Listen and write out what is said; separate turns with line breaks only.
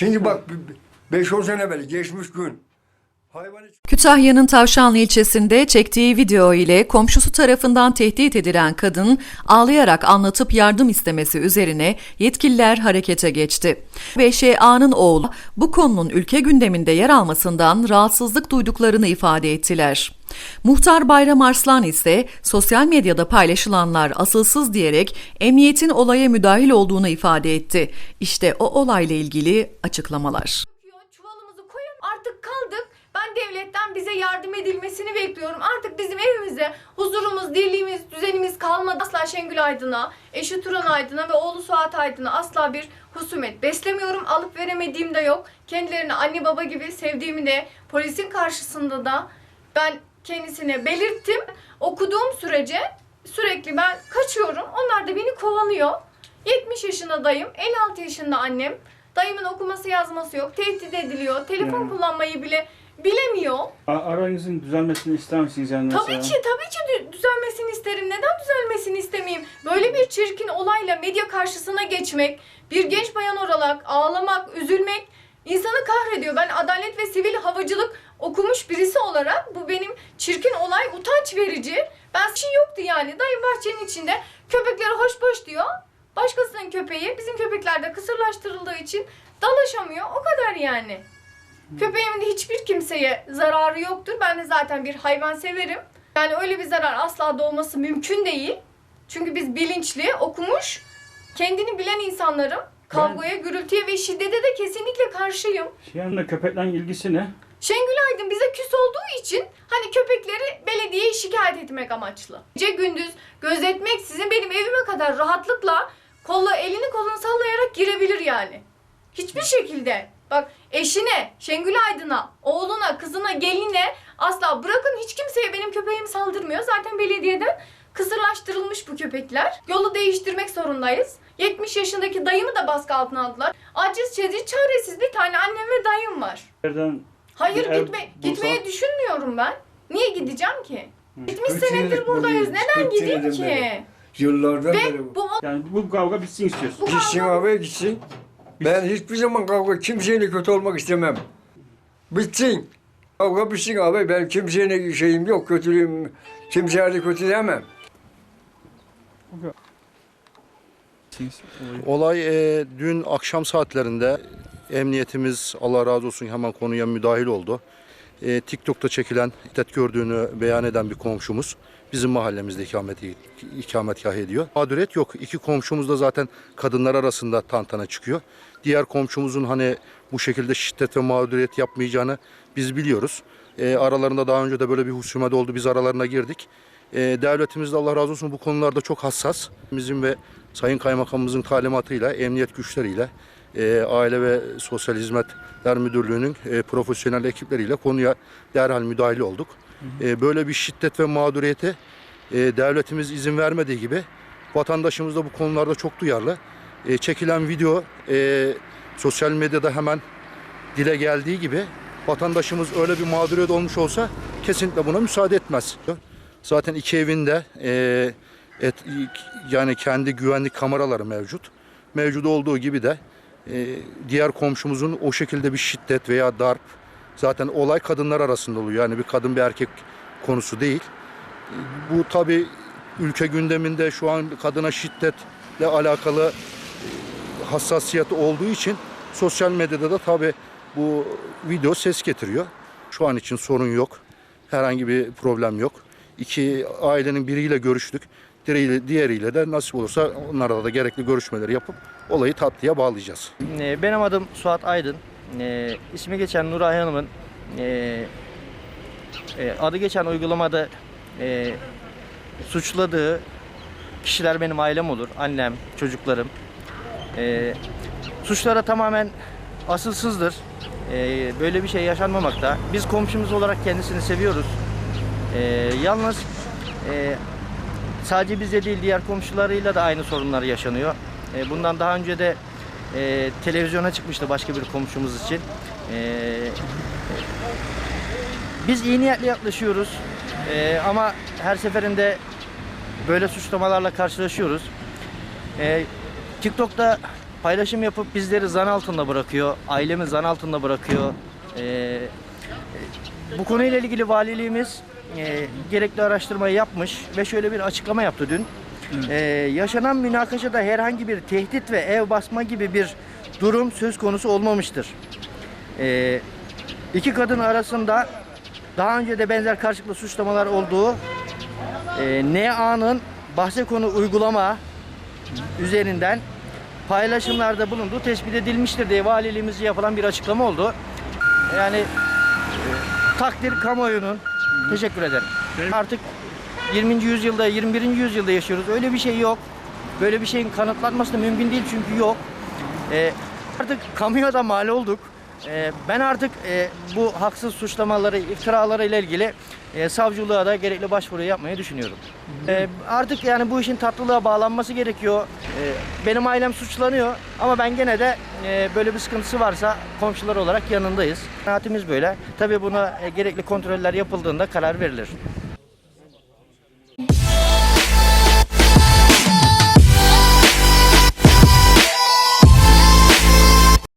Şimdi bak 5-10 sene evvel geçmiş gün.
Kütahya'nın Tavşanlı ilçesinde çektiği video ile komşusu tarafından tehdit edilen kadın ağlayarak anlatıp yardım istemesi üzerine yetkililer harekete geçti. VŞA'nın oğlu bu konunun ülke gündeminde yer almasından rahatsızlık duyduklarını ifade ettiler. Muhtar Bayram Arslan ise sosyal medyada paylaşılanlar asılsız diyerek emniyetin olaya müdahil olduğunu ifade etti. İşte o olayla ilgili açıklamalar.
Yok, Çuvalımızı koyun artık kaldık. Ben devletten bize yardım edilmesini bekliyorum. Artık bizim evimizde huzurumuz, dirliğimiz, düzenimiz kalmadı. Asla Şengül Aydın'a, eşi Turan Aydın'a ve oğlu Suat Aydın'a asla bir husumet beslemiyorum. Alıp veremediğim de yok. Kendilerini anne baba gibi sevdiğimi de polisin karşısında da ben kendisine belirttim. Okuduğum sürece sürekli ben kaçıyorum. Onlar da beni kovalıyor. 70 yaşında dayım, 56 yaşında annem. Dayımın okuması yazması yok. Tehdit ediliyor. Telefon
Yani.
kullanmayı bile bilemiyor.
A- Aranızın düzelmesini ister misiniz yani mesela?
Tabii ki, tabii ki dü- düzelmesini isterim. Neden düzelmesini istemeyeyim? Böyle bir çirkin olayla medya karşısına geçmek, bir genç bayan olarak ağlamak, üzülmek insanı kahrediyor. Ben adalet ve sivil havacılık okumuş birisi olarak bu benim çirkin olay utanç verici. Ben şey yoktu yani. Dayım bahçenin içinde köpekleri hoş boş diyor. Başkasının köpeği bizim köpekler de kısırlaştırıldığı için dalaşamıyor. O kadar yani. Köpeğimin de hiçbir kimseye zararı yoktur. Ben de zaten bir hayvan severim. Yani öyle bir zarar asla doğması mümkün değil. Çünkü biz bilinçli, okumuş, kendini bilen insanlarım. Kavgaya, gürültüye ve şiddete de kesinlikle karşıyım.
Şey yanında köpekle ilgisi ne?
Şengül Aydın bize küs olduğu için hani köpekleri belediyeye şikayet etmek amaçlı. Gece gündüz gözetmek sizin benim evime kadar rahatlıkla kolla elini kolunu sallayarak girebilir yani. Hiçbir şekilde. Bak eşine, Şengül Aydın'a, oğluna, kızına, geline asla bırakın hiç kimseye benim köpeğim saldırmıyor. Zaten belediyeden kısırlaştırılmış bu köpekler. Yolu değiştirmek zorundayız. 70 yaşındaki dayımı da baskı altına aldılar. Aciz, çediz, çaresiz bir tane annem ve dayım var.
Nereden
Hayır
Bir
gitme,
bulsa-
gitmeye düşünmüyorum ben. Niye gideceğim ki? 70
Kırk
senedir
senedir
buradayız. Neden gideyim ki?
beri. Yıllardan beri
Ve
bu.
bu
yani bu kavga bitsin istiyorsun.
Bu-
Gitsin abi gitsin. Ben hiçbir zaman kavga kimseyle kötü olmak istemem. Bitsin. Kavga bitsin abi. Ben kimseyle şeyim yok. Kötülüğüm. Kimseye de kötü demem.
Olay e, dün akşam saatlerinde emniyetimiz Allah razı olsun hemen konuya müdahil oldu. E, TikTok'ta çekilen şiddet gördüğünü beyan eden bir komşumuz bizim mahallemizde ikamet, ikametgah ediyor. Mağduriyet yok. İki komşumuz da zaten kadınlar arasında tantana çıkıyor. Diğer komşumuzun hani bu şekilde şiddet ve mağduriyet yapmayacağını biz biliyoruz. E, aralarında daha önce de böyle bir husumet oldu. Biz aralarına girdik. E, devletimiz de Allah razı olsun bu konularda çok hassas. Bizim ve Sayın Kaymakamımızın talimatıyla, emniyet güçleriyle, e, Aile ve Sosyal Hizmetler Müdürlüğü'nün e, profesyonel ekipleriyle konuya derhal müdahale olduk. E, böyle bir şiddet ve mağduriyete e, devletimiz izin vermediği gibi vatandaşımız da bu konularda çok duyarlı. E, çekilen video e, sosyal medyada hemen dile geldiği gibi vatandaşımız öyle bir mağduriyet olmuş olsa kesinlikle buna müsaade etmez. Zaten iki evinde e, et, yani kendi güvenlik kameraları mevcut. Mevcut olduğu gibi de e, diğer komşumuzun o şekilde bir şiddet veya darp zaten olay kadınlar arasında oluyor. Yani bir kadın bir erkek konusu değil. E, Bu tabi ülke gündeminde şu an kadına şiddetle alakalı e, hassasiyet olduğu için sosyal medyada da tabi bu video ses getiriyor. Şu an için sorun yok. Herhangi bir problem yok. İki ailenin biriyle görüştük. Diğeriyle, diğeriyle de nasip olursa onlara da gerekli görüşmeleri yapıp olayı tatlıya bağlayacağız.
Ee, Benim adım Suat Aydın. Ee, ismi geçen Nuray Hanım'ın e, e, adı geçen uygulamada e, suçladığı kişiler benim ailem olur. Annem, çocuklarım. E, suçlara tamamen asılsızdır. E, böyle bir şey yaşanmamakta. Biz komşumuz olarak kendisini seviyoruz. E, yalnız e, sadece bizde değil diğer komşularıyla da aynı sorunlar yaşanıyor. E, bundan daha önce de e, televizyona çıkmıştı başka bir komşumuz için. E, biz iyi niyetli yaklaşıyoruz E, ama her seferinde böyle suçlamalarla karşılaşıyoruz. E, TikTok'ta paylaşım yapıp bizleri zan altında bırakıyor. Ailemi zan altında bırakıyor. E, e, bu konuyla ilgili valiliğimiz e, gerekli araştırmayı yapmış ve şöyle bir açıklama yaptı dün. E, yaşanan münakaşada herhangi bir tehdit ve ev basma gibi bir durum söz konusu olmamıştır. E, iki kadın arasında daha önce de benzer karşılıklı suçlamalar olduğu e, NA'nın bahse konu uygulama üzerinden paylaşımlarda bulunduğu tespit edilmiştir diye valiliğimizce yapılan bir açıklama oldu. Yani e, takdir kamuoyunun. Teşekkür ederim. Artık 20. yüzyılda, 21. yüzyılda yaşıyoruz. Öyle bir şey yok. Böyle bir şeyin kanıtlanması da mümkün değil çünkü yok. E, artık kamuya da mal olduk. E, ben artık e, bu haksız suçlamaları, iftiraları ile ilgili e, savcılığa da gerekli başvuru yapmayı düşünüyorum. E, artık yani bu işin tatlılığa bağlanması gerekiyor. E, benim ailem suçlanıyor ama ben gene de e, böyle bir sıkıntısı varsa komşular olarak yanındayız. Kanaatimiz böyle. Tabii buna e, gerekli kontroller yapıldığında karar verilir.